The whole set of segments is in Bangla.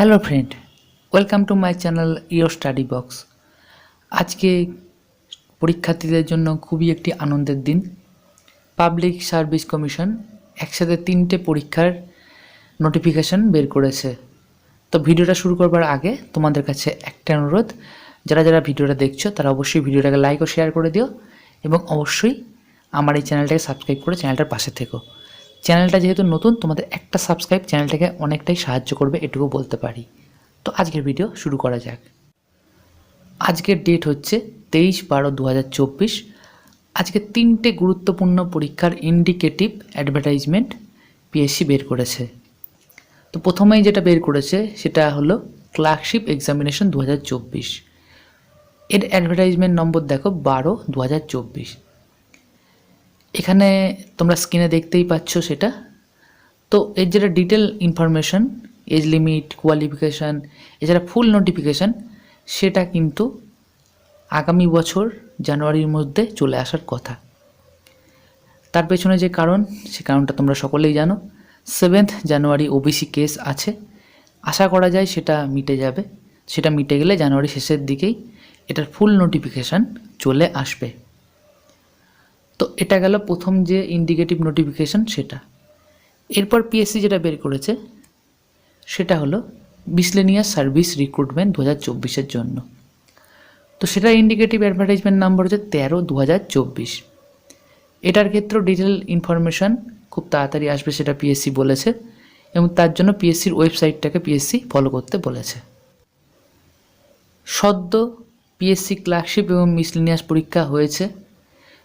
Hello friend welcome to my channel your study box আজকে পরীক্ষার্থীদের জন্য খুবই একটি আনন্দের দিন। পাবলিক সার্ভিস কমিশন একসাথে তিনটে পরীক্ষার নোটিফিকেশন বের করেছে। তো ভিডিওটা শুরু করবার আগে তোমাদের কাছে একটা অনুরোধ, যারা যারা ভিডিওটা দেখছ, তারা অবশ্যই ভিডিওটাকে লাইক ও শেয়ার করে দিও এবং অবশ্যই আমার এই চ্যানেলটাকে সাবস্ক্রাইব করে চ্যানেলটার পাশে থেকো। চ্যানেলটা যেহেতু নতুন, তোমাদের একটা সাবস্ক্রাইব চ্যানেলটাকে অনেকটাই সাহায্য করবে, এটুকু বলতে পারি। তো আজকের ভিডিও শুরু করা যাক। আজকের ডেট হচ্ছে তেইশ বারো দু আজকে তিনটে গুরুত্বপূর্ণ পরীক্ষার ইন্ডিকেটিভ অ্যাডভার্টাইজমেন্ট পিএসসি বের করেছে। তো প্রথমেই যেটা বের করেছে, সেটা হলো ক্লার্কশিপ এক্সামিনেশন দু হাজার চব্বিশ। এর অ্যাডভার্টাইজমেন্ট নম্বর দেখো, বারো দু এখানে তোমরা স্ক্রিনে দেখতেই পাচ্ছ সেটা। তো এর যেটা detail information age limit qualification এছাড়া ফুল নোটিফিকেশান সেটা কিন্তু আগামী বছর জানুয়ারির মধ্যে চলে আসার কথা। তার পেছনে যে কারণ, সে কারণটা তোমরা সকলেই জানো। সেভেন্থ জানুয়ারি ওবিসি কেস আছে। আশা করা যায় সেটা মিটে যাবে। সেটা মিটে গেলে জানুয়ারি শেষের দিকেই এটার ফুল নোটিফিকেশান চলে আসবে। তো এটা গেল প্রথম যে ইন্ডিকেটিভ নোটিফিকেশান সেটা। এরপর পিএসসি যেটা বের করেছে, সেটা হলো বিসলেনিয়াস সার্ভিস রিক্রুটমেন্ট দু হাজার চব্বিশের জন্য। তো সেটার ইন্ডিকেটিভ অ্যাডভার্টাইজমেন্ট নাম্বার হচ্ছে তেরো দু হাজার চব্বিশ। এটার ক্ষেত্রেও ডিটেল ইনফরমেশান খুব তাড়াতাড়ি আসবে সেটা পিএসসি বলেছে এবং তার জন্য পিএসসির ওয়েবসাইটটাকে পিএসসি ফলো করতে বলেছে। সদ্য পিএসসি ক্লার্কশিপ এবং মিসলিনিয়াস পরীক্ষা হয়েছে।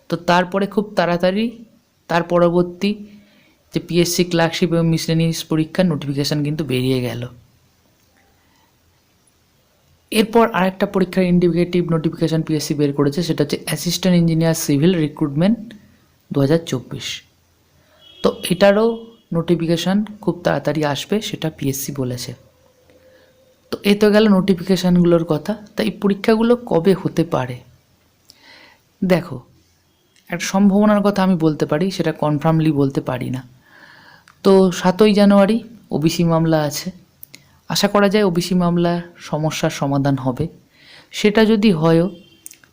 তো তারপরে খুব তাড়াতাড়ি, তার পরবর্তী যে পিএসসি ক্লার্কশিপ এবং মিসলেনিয়াস পরীক্ষার নোটিফিকেশান কিন্তু বেরিয়ে গেল। এরপর আরেকটা পরীক্ষার ইন্ডিকেটিভ নোটিফিকেশান পিএসসি বের করেছে, সেটা হচ্ছে অ্যাসিস্ট্যান্ট ইঞ্জিনিয়ার সিভিল রিক্রুটমেন্ট দু হাজার চব্বিশ। তো এটারও নোটিফিকেশান খুব তাড়াতাড়ি আসবে, সেটা পিএসসি বলেছে। তো এ তো গেল নোটিফিকেশানগুলোর কথা। তা এই পরীক্ষাগুলো কবে হতে পারে? দেখো একটা সম্ভাবনার কথা আমি বলতে পারি, সেটা কনফার্মলি বলতে পারি না। তো সাতই জানুয়ারি ওবিসি মামলা আছে। আশা করা যায় ওবিসি মামলা সমস্যার সমাধান হবে। সেটা যদি হয়ও,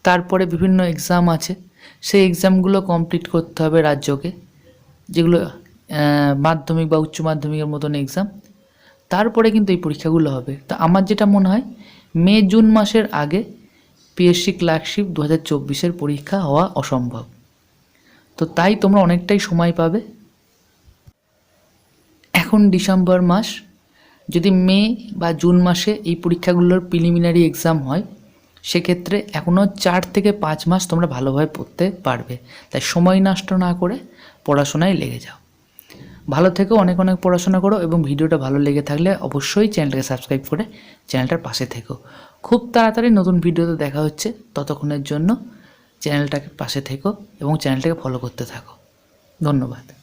তারপরে বিভিন্ন এক্সাম আছে, সেই এক্সামগুলো কমপ্লিট করতে হবে রাজ্যকে, যেগুলো মাধ্যমিক বা উচ্চ মাধ্যমিকের মতন এক্সাম তারপরে কিন্তু এই পরীক্ষাগুলো হবে। তা আমার যেটা মনে হয় মে জুন মাসের আগে পিএসসি ক্লার্কশিপ দু হাজার পরীক্ষা হওয়া অসম্ভব। তো তাই তোমরা অনেকটাই সময় পাবে। এখন ডিসেম্বর মাস, যদি মে বা জুন মাসে এই পরীক্ষাগুলোর প্রিলিমিনারি এক্সাম হয়, সেক্ষেত্রে এখনও চার থেকে পাঁচ মাস তোমরা ভালোভাবে পড়তে পারবে। তাই সময় নষ্ট না করে পড়াশোনায় লেগে যাও। ভালো থেকো, অনেক অনেক পড়াশোনা করো এবং ভিডিওটা ভালো লেগে থাকলে অবশ্যই চ্যানেলটাকে সাবস্ক্রাইব করে চ্যানেলটার পাশে থেকো। খুব তাড়াতাড়ি নতুন ভিডিওতে দেখা হচ্ছে। ততক্ষণের জন্য চ্যানেলটাকে পাশে থেকো এবং চ্যানেলটাকে ফলো করতে থাকো। ধন্যবাদ।